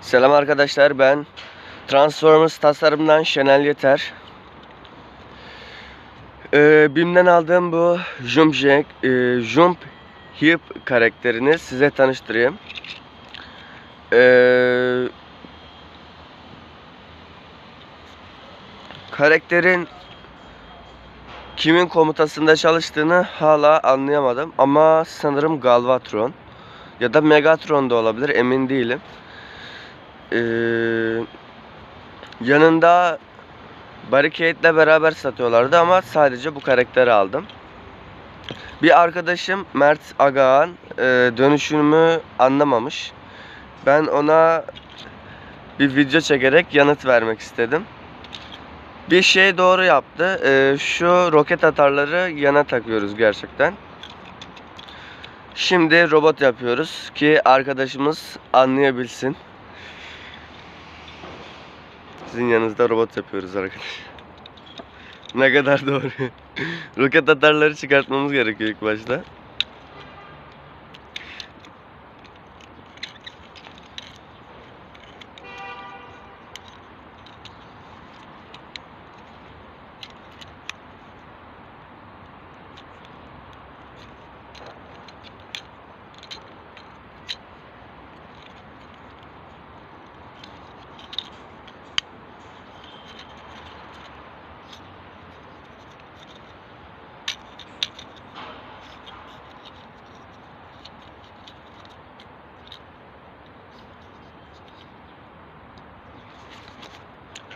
Selam arkadaşlar ben Transformers tasarımdan Şenel Yeter. Ee, BİM'den aldığım bu Jump, Jack, e, Jump Hip karakterini size tanıştırayım. Ee, karakterin kimin komutasında çalıştığını hala anlayamadım ama sanırım Galvatron ya da Megatron da olabilir emin değilim. Ee, yanında Barricade beraber satıyorlardı ama sadece bu karakteri aldım. Bir arkadaşım Mert Agağan e, dönüşümü anlamamış. Ben ona bir video çekerek yanıt vermek istedim. Bir şey doğru yaptı. Ee, şu roket atarları yana takıyoruz gerçekten. Şimdi robot yapıyoruz ki arkadaşımız anlayabilsin. Sizin yanınızda robot yapıyoruz arkadaşlar. ne kadar doğru. Roket atarları çıkartmamız gerekiyor ilk başta.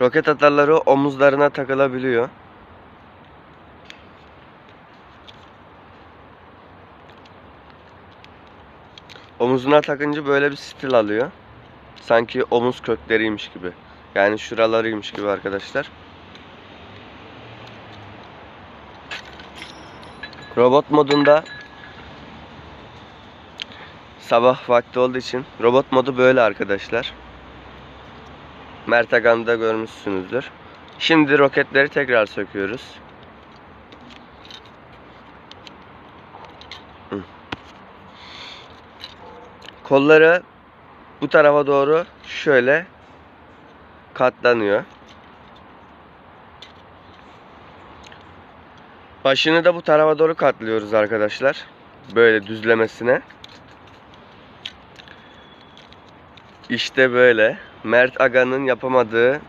Roket atarları omuzlarına takılabiliyor. Omuzuna takınca böyle bir stil alıyor. Sanki omuz kökleriymiş gibi. Yani şuralarıymış gibi arkadaşlar. Robot modunda sabah vakti olduğu için robot modu böyle arkadaşlar. Mert Agan'da görmüşsünüzdür. Şimdi roketleri tekrar söküyoruz. Kolları bu tarafa doğru şöyle katlanıyor. Başını da bu tarafa doğru katlıyoruz arkadaşlar. Böyle düzlemesine. İşte böyle. Mert Aga'nın yapamadığı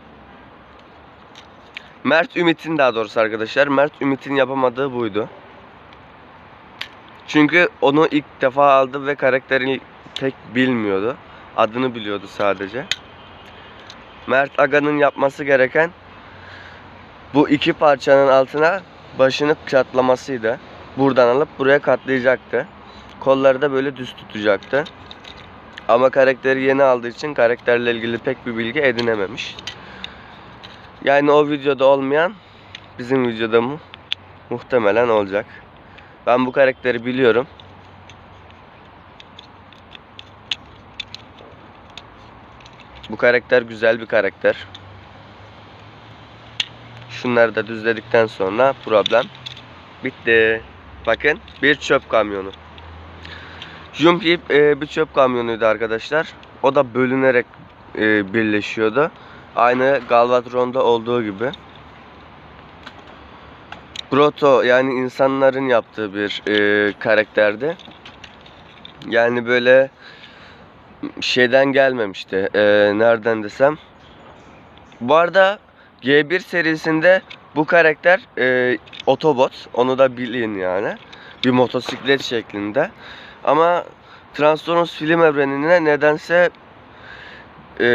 Mert Ümit'in daha doğrusu arkadaşlar. Mert Ümit'in yapamadığı buydu. Çünkü onu ilk defa aldı ve karakterini pek bilmiyordu. Adını biliyordu sadece. Mert Aga'nın yapması gereken bu iki parçanın altına başını katlamasıydı. Buradan alıp buraya katlayacaktı. Kolları da böyle düz tutacaktı. Ama karakteri yeni aldığı için karakterle ilgili pek bir bilgi edinememiş. Yani o videoda olmayan bizim videoda mu muhtemelen olacak. Ben bu karakteri biliyorum. Bu karakter güzel bir karakter. Şunları da düzledikten sonra problem bitti. Bakın bir çöp kamyonu. Jump e, bir çöp kamyonuydu arkadaşlar. O da bölünerek e, birleşiyordu. Aynı Galvatron'da olduğu gibi. Proto yani insanların yaptığı bir e, karakterdi. Yani böyle şeyden gelmemişti. E, nereden desem. Bu arada G1 serisinde bu karakter e, Autobot. Onu da bilin yani. Bir motosiklet şeklinde. Ama Transformers film evrenine nedense e,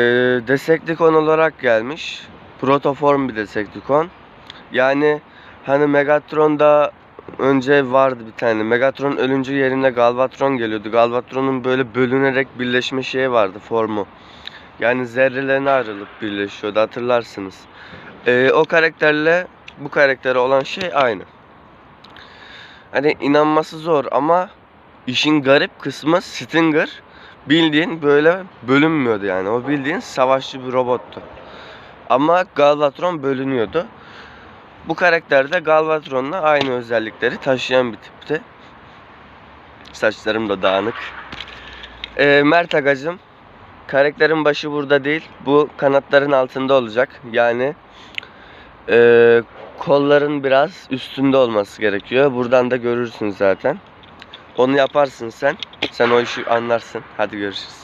Decepticon olarak gelmiş. Protoform bir Decepticon. Yani hani Megatron'da önce vardı bir tane. Megatron ölünce yerine Galvatron geliyordu. Galvatron'un böyle bölünerek birleşme şeyi vardı formu. Yani zerrelerine ayrılıp birleşiyordu hatırlarsınız. E, o karakterle bu karaktere olan şey aynı. Hani inanması zor ama İşin garip kısmı Stinger bildiğin böyle bölünmüyordu yani. O bildiğin savaşçı bir robottu. Ama Galvatron bölünüyordu. Bu karakter de Galvatron'la aynı özellikleri taşıyan bir tipti. Saçlarım da dağınık. Ee, Mert Agacım karakterin başı burada değil. Bu kanatların altında olacak. Yani eee, kolların biraz üstünde olması gerekiyor. Buradan da görürsün zaten. Onu yaparsın sen. Sen o işi anlarsın. Hadi görüşürüz.